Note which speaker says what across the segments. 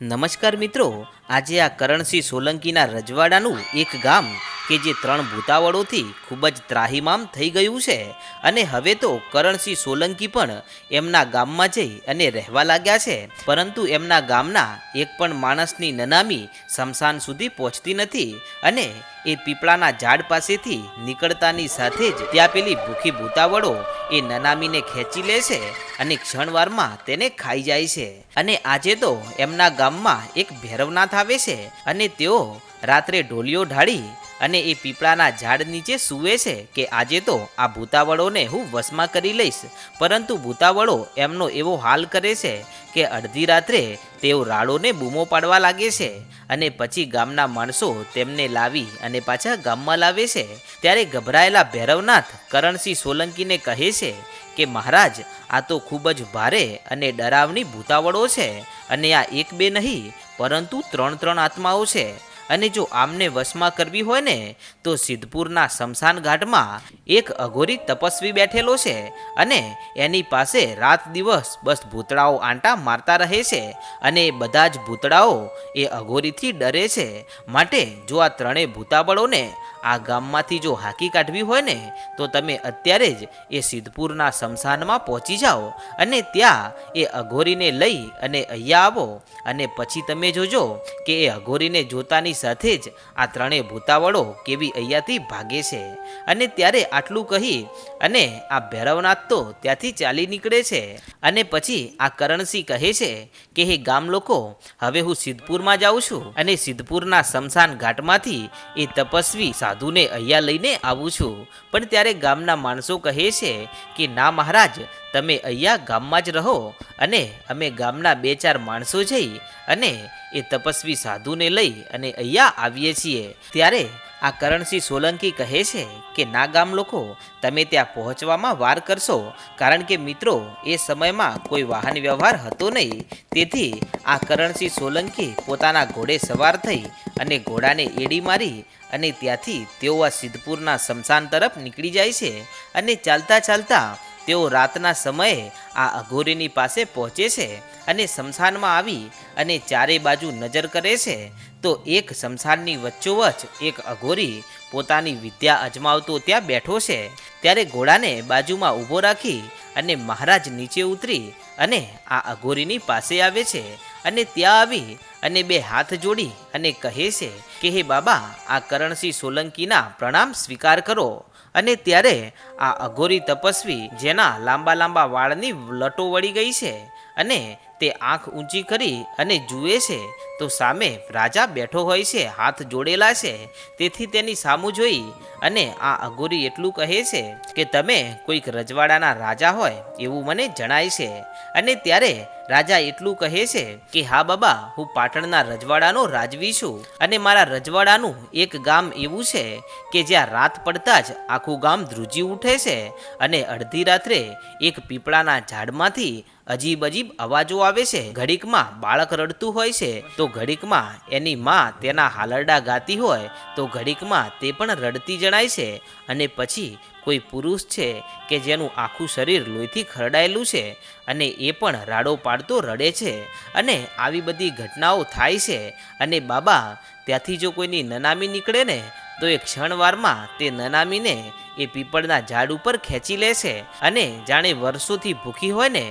Speaker 1: નમસ્કાર મિત્રો આજે આ કરણસિંહ સોલંકીના રજવાડાનું એક ગામ કે જે ત્રણ ભૂતાવળોથી ખૂબ જ ત્રાહિમામ થઈ ગયું છે અને હવે તો કરણસિંહ સોલંકી પણ એમના ગામમાં જઈ અને રહેવા લાગ્યા છે. પરંતુ એમના ગામના એક પણ માણસની નનામી શમશાન સુધી પહોંચતી નથી અને એ પીપળાના ઝાડ પાસેથી નીકળતાની સાથે જ ત્યાં પેલી ભૂખી ભૂતાવળો એ નનામીને ખેંચી લે છે અને ક્ષણવારમાં તેને ખાઈ જાય છે. અને આજે તો એમના ગામમાં એક ભૈરવનાથ આવે છે અને તેઓ રાત્રે ઢોલિયો ઢાળી અને એ પીપળાના ઝાડ નીચે સૂવે છે કે આજે તો આ ભૂતાવળોને હું વશમાં કરી લઈશ. પરંતુ ભૂતાવળો એમનો એવો હાલ કરે છે કે અડધી રાત્રે તેઓ રાડોને બૂમો પાડવા લાગે છે અને પછી ગામના માણસો તેમને લાવી અને પાછા ગામમાં લાવે છે. ત્યારે ગભરાયેલા ભૈરવનાથ કરણસિંહ સોલંકીને કહે છે કે, મહારાજ, આ તો ખૂબ જ ભારે અને ડરાવની ભૂતાવળો છે અને આ એક બે નહીં, પરંતુ ત્રણ ત્રણ આત્માઓ છે. અને જો આમને વશમાં કરવી હોય ને, તો સિદ્ધપુરના શમશાન ઘાટમાં એક અઘોરી તપસ્વી બેઠેલો છે અને એની પાસે રાત દિવસ બસ ભૂતળાઓ આંટા મારતા રહે છે અને બધા જ ભૂતળાઓ એ અઘોરીથી ડરે છે. માટે જો આ ત્રણેય ભૂતાબળોને આ ગામમાંથી જો હાકી કાઢવી હોય ને, તો તમે અત્યારે જ એ સિદ્ધપુરના શમશાનમાં પહોંચી જાઓ અને ત્યાં એ અઘોરીને લઈ અને અહીંયા આવો અને પછી તમે જોજો કે એ અઘોરીને જોતાની સાથે જ આ ત્રણેય ભૂતાવળો કેવી અહીંયાથી ભાગે છે. અને ત્યારે આટલું કહી અને આ ભૈરવનાથ તો ત્યાંથી ચાલી નીકળે છે. અને પછી આ કરણસિંહ કહે છે કે, હે ગામ લોકો હવે હું સિદ્ધપુરમાં જાઉં છું. અને સિદ્ધપુરના શમશાન ઘાટમાંથી એ તપસ્વી સાધુને અહીંયા લઈને આવું છું. પણ ત્યારે ગામના માણસો કહે છે કે, ના મહારાજ, તમે અહીંયા ગામમાં જ રહો અને અમે ગામના બે ચાર માણસો જઈ અને એ તપસ્વી સાધુને લઈ અને અહીંયા આવીએ છીએ. ત્યારે આ કરણસિંહ સોલંકી કહે છે કે ના ગામ લોકો, તમે ત્યાં પહોંચવામાં વાર કરશો, કારણ કે મિત્રો, એ સમયમાં કોઈ વાહન વ્યવહાર હતો નહીં. તેથી આ કરણસિંહ સોલંકી પોતાના ઘોડે સવાર થઈ અને ઘોડાને એડી મારી અને ત્યાંથી તેઓ આ સિદ્ધપુરના શમશાન તરફ નીકળી જાય છે અને ચાલતા ચાલતા તેઓ રાતના સમયે આ અઘોરીની પાસે પહોંચે છે અને શમશાનમાં આવી અને ચારે બાજુ નજર કરે છે. તો એક શમશાનની વચ્ચોવચ એક અઘોરી પોતાની વિદ્યા અજમાવતો ત્યાં બેઠો છે. ત્યારે ઘોડાને બાજુમાં ઊભો રાખી અને મહારાજ નીચે ઉતરી અને આ અઘોરીની પાસે આવે છે અને ત્યાં આવી અને બે હાથ જોડી અને કહે છે કે, હે બાબા, આ કરણસિંહ સોલંકીના પ્રણામ સ્વીકાર કરો. અને ત્યારે આ અઘોરી તપસ્વી, જેના લાંબા લાંબા વાળની લટો વળી ગઈ છે અને તે આંખ ઊંચી કરી અને જુએ છે, તો સામે રાજા બેઠો હોય છે, હાથ જોડેલા છે. તેથી તેની સામું જોઈ અને આ અઘોરી એટલું કહે છે કે તમે કોઈક રજવાડાના રાજા હોય એવું મને જણાય છે. અને ત્યારે રાજા એટલું કહે છે કે, હા બાબા, હું પાટણના રજવાડાનો રાજવી છું અને મારા રજવાડાનું એક ગામ એવું છે કે જ્યાં રાત પડતા જ આખું ગામ ધ્રુજી ઉઠે છે અને અડધી રાત્રે એક પીપળાના ઝાડમાંથી અજીબ અજીબ અવાજો આવે છે. ઘડીકમાં બાળક રડતું હોય છે, તો ઘડીકમાં એની માં તેના હાલરડા ગાતી હોય, તો ઘડીકમાં તે પણ રડતી જણાય છે અને પછી કોઈ પુરુષ છે કે જેનું આખું શરીર લોહીથી ખરડાયેલું છે અને એ પણ રાડો પાડતો રડે છે અને આવી બધી ઘટનાઓ થાય છે અને બાબા, ત્યાંથી જો કોઈની નનામી નીકળે ને તો એ ક્ષણવારમાં તે નનામીને એ પીપળના ઝાડ ઉપર ખેંચી લે છે અને જાણે વર્ષોથી ભૂખી હોય ને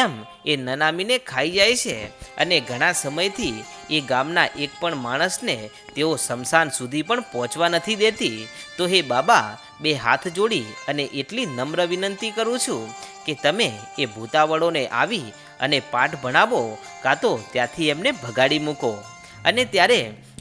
Speaker 1: એમ એ નનામીને ખાઈ જાય છે અને ઘણા સમયથી એ ગામના એક પણ માણસને તેઓ શમશાન સુધી પણ પહોંચવા નથી દેતી. તો હે બાબા, બે હાથ જોડી અને એટલી નમ્ર વિનંતી કરું છું કે તમે એ ભૂતાવળોને આવી અને પાઠ ભણાવો, કાં તો ત્યાંથી એમને ભગાડી મૂકો. અને ત્યારે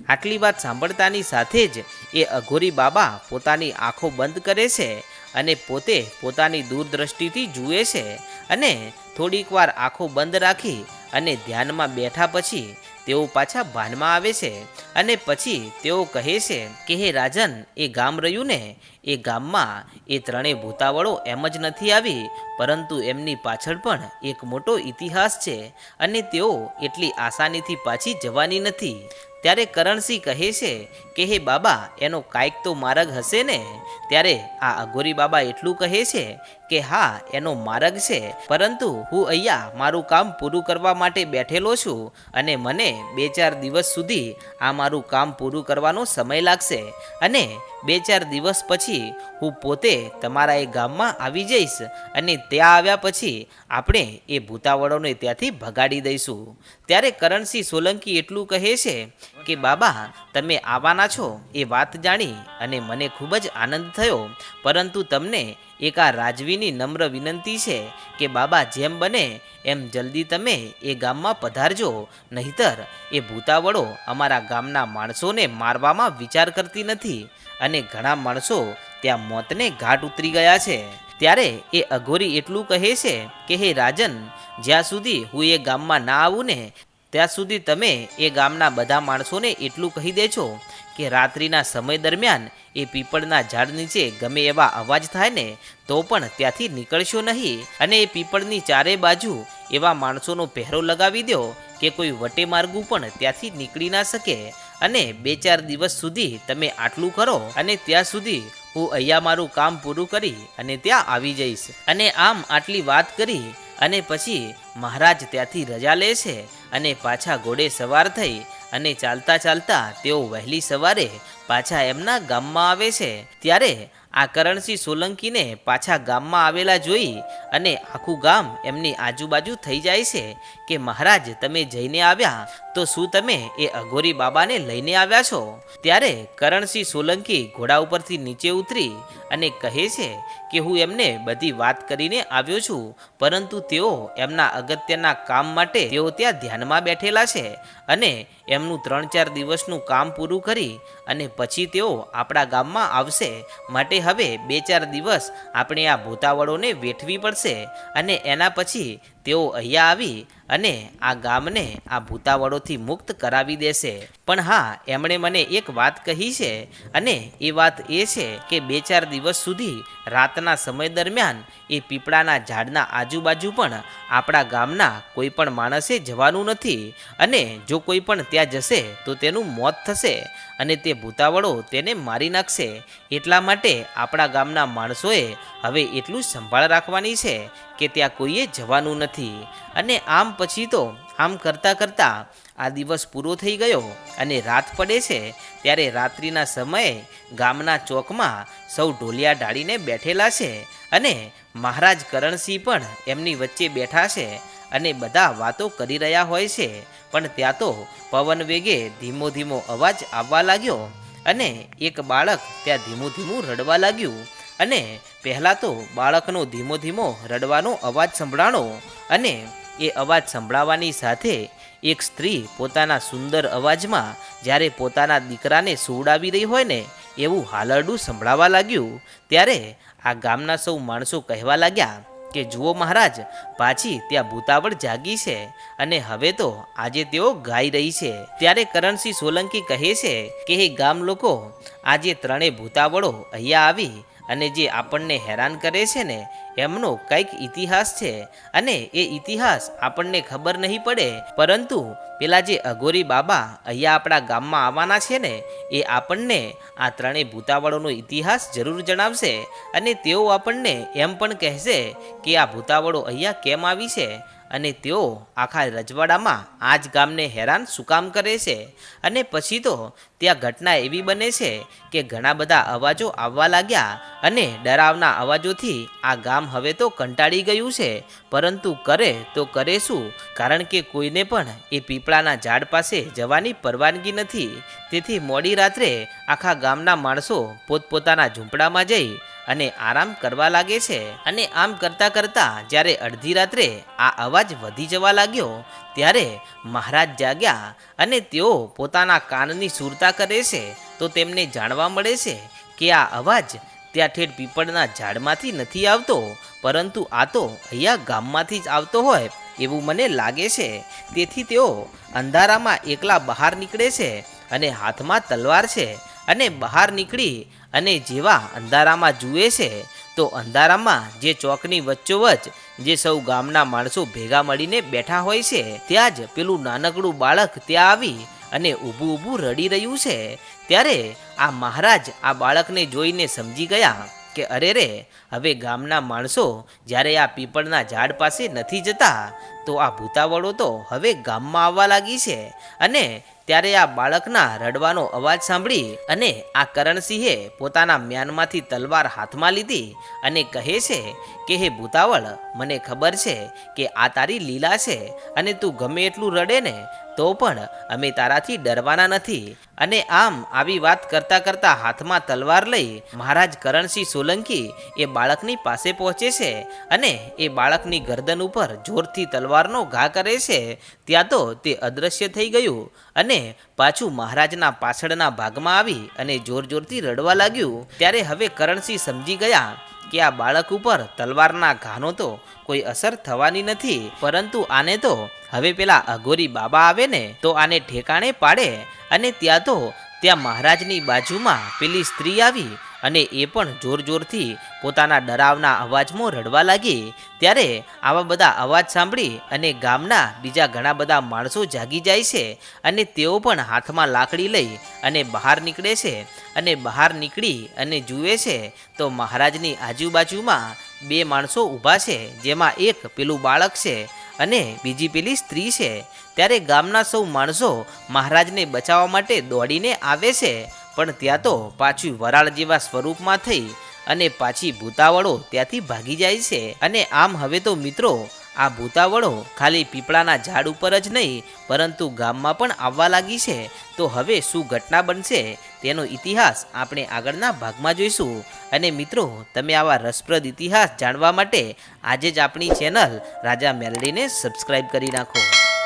Speaker 1: આટલી વાત સાંભળતાની સાથે જ એ અઘોરી બાબા પોતાની આંખો બંધ કરે છે અને પોતે પોતાની દૂરદ્રષ્ટિથી જુએ છે અને થોડીક વાર આંખો બંધ રાખી અને ધ્યાનમાં બેઠા પછી તેઓ પાછા ભાનમાં આવે છે અને પછી તેઓ કહે છે કે, હે રાજન, એ ગામ રહ્યું ને? એ ગામમાં એ ત્રણેય ભૂતાવળો એમ જ નથી આવી, પરંતુ એમની પાછળ પણ એક મોટો ઇતિહાસ છે અને તેઓ એટલી આસાનીથી પાછી જવાની નથી. ત્યારે કરણસિંહ કહે છે કે, હે બાબા, એનો કાંઈક તો માર્ગ હશે ને? ત્યારે આ અઘોરી બાબા એટલું કહે છે કે હા, એનો માર્ગ છે. પરંતુ હું અહીંયા મારું કામ પૂરું કરવા માટે બેઠેલો છું અને મને બે ચાર દિવસ સુધી આ મારું કામ પૂરું કરવાનો સમય લાગશે. અને બે ચાર દિવસ પછી હું પોતે તમારા એ ગામમાં આવી જઈશ અને ત્યાં આવ્યા પછી આપણે એ ભૂતાવળોને ત્યાંથી ભગાડી દઈશું. ત્યારે કરણસિંહ સોલંકી એટલું કહે છે કે, બાબા, તમે આવવાના છો. એ વાત જાણી અને મને ખૂબ જ આનંદ થયો. પરંતુ તમને એક આ રાજવીની નમ્ર વિનંતી છે કે બાબા જેમ બને, એમ જલ્દી તમે એ ગામમાં પધારજો. નહીતર એ ભૂતાવળો અમારા ગામના માણસોને મારવામાં વિચાર કરતી નથી અને ઘણા માણસો ત્યાં મોતને ઘાટ ઉતરી ગયા છે. ત્યારે એ અઘોરી એટલું કહે છે કે, હે રાજન, જ્યાં સુધી હું એ ગામમાં ના આવું ને, ત્યાં સુધી તમે એ ગામના બધા માણસોને એટલું કહી દેજો. કે રાત્રિના સમય દરમિયાન એ પીપળના ઝાડ નીચે ગમે એવા અવાજ થાય ને, તો પણ ત્યાંથી નીકળશો નહીં. અને એ પીપળની ચારે બાજુ એવા માણસોનો પહેરો લગાવી દો કે કોઈ વટે માર્ગું પણ ત્યાંથી નીકળી ના શકે. અને બે ચાર દિવસ સુધી તમે આટલું કરો અને ત્યાં સુધી હું અહીંયા મારું કામ પૂરું કરી અને ત્યાં આવી જઈશ. અને આમ આટલી વાત કરી અને પછી મહારાજ ત્યાંથી રજા લે છે અને પાછા ઘોડે સવાર થઈ અને ચાલતા ચાલતા તેઓ વહેલી સવારે પાછા એમના ગામમાં આવે છે. ત્યારે આ કરણસિંહ સોલંકીને પાછા ગામમાં આવેલા જોઈ અને આખું ગામ એમની આજુબાજુ થઈ જાય છે કે, મહારાજ, તમે જઈને આવ્યા તો શું તમે એ અઘોરી બાબાને લઈને આવ્યા છો? ત્યારે કરણસિંહ સોલંકી ઘોડા ઉપરથી નીચે ઉતરી અને કહે છે કે હું એમને બધી વાત કરીને આવ્યો છું, પરંતુ તેઓ એમના અગત્યના કામ માટે તેઓ ત્યાં ધ્યાનમાં બેઠેલા છે અને એમનું ત્રણ ચાર દિવસનું કામ પૂરું કરી અને પછી તેઓ આપણા ગામમાં આવશે. માટે હવે બે ચાર દિવસ આપણે આ ભૂતાવળોને વેઠવી પડશે અને એના પછી તેઓ અહીંયા આવી અને આ ગામને આ ભૂતાવળોથી મુક્ત કરાવી દેશે. પણ હા, એમણે મને એક વાત કહી છે અને એ વાત એ છે કે બે ચાર દિવસ સુધી રાતના સમય દરમિયાન એ પીપળાના ઝાડના આજુબાજુ પણ આપણા ગામના કોઈ પણ માણસે જવાનું નથી અને જો કોઈ પણ ત્યાં જશે તો તેનું મોત થશે. અને તે ભૂતાવળો તેને મારી નાખશે. એટલા માટે આપણા ગામના માણસોએ હવે એટલું સંભાળ રાખવાની છે કે ત્યાં કોઈએ જવાનું નથી. અને આમ પછી તો આમ કરતાં કરતાં આ દિવસ પૂરો થઈ ગયો અને રાત પડે છે ત્યારે રાત્રિના સમયે ગામના ચોકમાં સૌ ઢોલિયા ઢાળીને બેઠેલા છે અને મહારાજ કરણસિંહ પણ એમની વચ્ચે બેઠા છે. અને બધા વાતો કરી રહ્યા હોય છે. પણ ત્યાં તો પવન વેગે ધીમો ધીમો અવાજ આવવા લાગ્યો અને એક બાળક ત્યાં ધીમું ધીમું રડવા લાગ્યું અને પહેલાં તો બાળકનો ધીમો ધીમો રડવાનો અવાજ સંભળાણો અને એ અવાજ સંભળાવવાની સાથે એક સ્ત્રી પોતાના સુંદર અવાજમાં જ્યારે પોતાના દીકરાને સુવડાવી રહી હોય ને એવું હાલરડું સંભળાવા લાગ્યું. ત્યારે આ ગામના સૌ માણસો કહેવા લાગ્યા કે જુઓ મહારાજ, પાછી ત્યાં ભૂતાવળ જાગી છે અને હવે તો આજે તેઓ ગાઈ રહી છે. ત્યારે કરણસિંહ સોલંકી કહે છે કે, હે ગામ લોકો, આજે ત્રણેય ભૂતાવળો અહીંયા આવી અને જે આપણને હેરાન કરે છે ને એમનો કંઈક ઇતિહાસ છે અને એ ઇતિહાસ આપણને ખબર નહીં પડે, પરંતુ પેલા જે અઘોરી બાબા અહીંયા આપણા ગામમાં આવવાના છે ને, એ આપણને આ ત્રણેય ભૂતાવળોનો ઇતિહાસ જરૂર જણાવશે અને તેઓ આપણને એમ પણ કહેશે કે આ ભૂતાવળો અહીંયા કેમ આવી છે અને તેઓ આખા રજવાડામાં આ જ ગામને હેરાન શું કામ કરે છે? અને પછી તો ત્યાં ઘટના એવી બને છે કે ઘણા બધા અવાજો આવવા લાગ્યા અને ડરાવના અવાજોથી આ ગામ હવે તો કંટાળી ગયું છે. પરંતુ કરે તો કરે શું? કારણ કે કોઈને પણ એ પીપળાના ઝાડ પાસે જવાની પરવાનગી નથી. તેથી મોડી રાત્રે આખા ગામના માણસો પોતપોતાના ઝૂંપડામાં જઈ અને આરામ કરવા લાગે છે. અને આમ કરતાં કરતાં જ્યારે અડધી રાત્રે આ અવાજ વધી જવા લાગ્યો, ત્યારે મહારાજ જાગ્યા અને તેઓ પોતાના કાનની સુરતા કરે છે. તો તેમને જાણવા મળે છે કે આ અવાજ ત્યાં ઠેઠ પીપળના ઝાડમાંથી નથી આવતો, પરંતુ આ તો અહીંયા ગામમાંથી જ આવતો હોય એવું મને લાગે છે. તેથી તેઓ અંધારામાં એકલા બહાર નીકળે છે અને હાથમાં તલવાર છે. અને બહાર નીકળી અને જેવા અંધારામાં જુએ છે, તો અંધારામાં જે ચોકની વચ્ચોવચ જે સૌ ગામના માણસો ભેગા મળીને બેઠા હોય છે, ત્યાં જ પેલું નાનકડું બાળક ત્યાં આવી અને ઊભું ઊભું રડી રહ્યું છે. ત્યારે આ મહારાજ આ બાળકને જોઈને સમજી ગયા કે અરે રે, હવે ગામના માણસો જ્યારે આ પીપળના ઝાડ પાસે નથી જતા, તો આ ભૂતાવળો તો હવે ગામમાં આવવા લાગી છે. અને ત્યારે આ બાળકના રડવાનો અવાજ સાંભળી અને આ કરણસિંહે પોતાના મ્યાનમાંથી તલવાર હાથમાં લીધી અને કહે છે કે, હે ભૂતાવળ, મને ખબર છે કે આ તારી લીલા છે અને તું ગમે એટલું રડે ને તો પણ અમે તારાથી ડરવાના નથી. અને આમ આવી વાત કરતા કરતા હાથમાં તલવાર લઈ મહારાજ કરણસિંહ સોલંકી એ બાળકની પાસે પહોંચે છે અને એ બાળકની ગરદન ઉપર જોરથી તલવારનો ઘા કરે છે. ત્યાં તો તે અદૃશ્ય થઈ ગયું અને પાછું મહારાજના પાછળના ભાગમાં આવી અને જોર જોરથી રડવા લાગ્યું. ત્યારે હવે કરણસિંહ સમજી ગયા કે આ બાળક ઉપર તલવારના ઘાનો તો કોઈ અસર થવાની નથી, પરંતુ આને તો હવે પેલા અઘોરી બાબા આવે ને તો આને ઠેકાણે પાડે અને ત્યાં તો ત્યાં મહારાજની બાજુમાં પેલી સ્ત્રી આવી અને એ પણ જોર જોરથી પોતાના ડરાવના અવાજમાં રડવા લાગી. ત્યારે આવા બધા અવાજ સાંભળી અને ગામના બીજા ઘણા બધા માણસો જાગી જાય છે અને તેઓ પણ હાથમાં લાકડી લઈ અને બહાર નીકળે છે અને બહાર નીકળી અને જુએ છે તો મહારાજની આજુબાજુમાં બે માણસો ઊભા છે, જેમાં એક પેલું બાળક છે અને બીજી પેલી સ્ત્રી છે. ત્યારે ગામના સૌ માણસો મહારાજને બચાવવા માટે દોડીને આવે છે પણ ત્યાં તો પાછું વરાળ જેવા સ્વરૂપમાં થઈ અને પાછી ભૂતાવળો ત્યાંથી ભાગી જાય છે. અને આમ હવે તો મિત્રો, આ ભૂતાવળો ખાલી પીપળાના ઝાડ ઉપર જ નહીં, પરંતુ ગામમાં પણ આવવા લાગી છે. તો હવે શું ઘટના બનશે, તેનો ઇતિહાસ આપણે આગળના ભાગમાં જોઈશું. અને મિત્રો, તમે આવા રસપ્રદ ઇતિહાસ જાણવા માટે આજે જ આપણી ચેનલ રાજા મેલડીને સબસ્ક્રાઈબ કરી નાખો.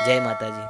Speaker 1: જય માતાજી.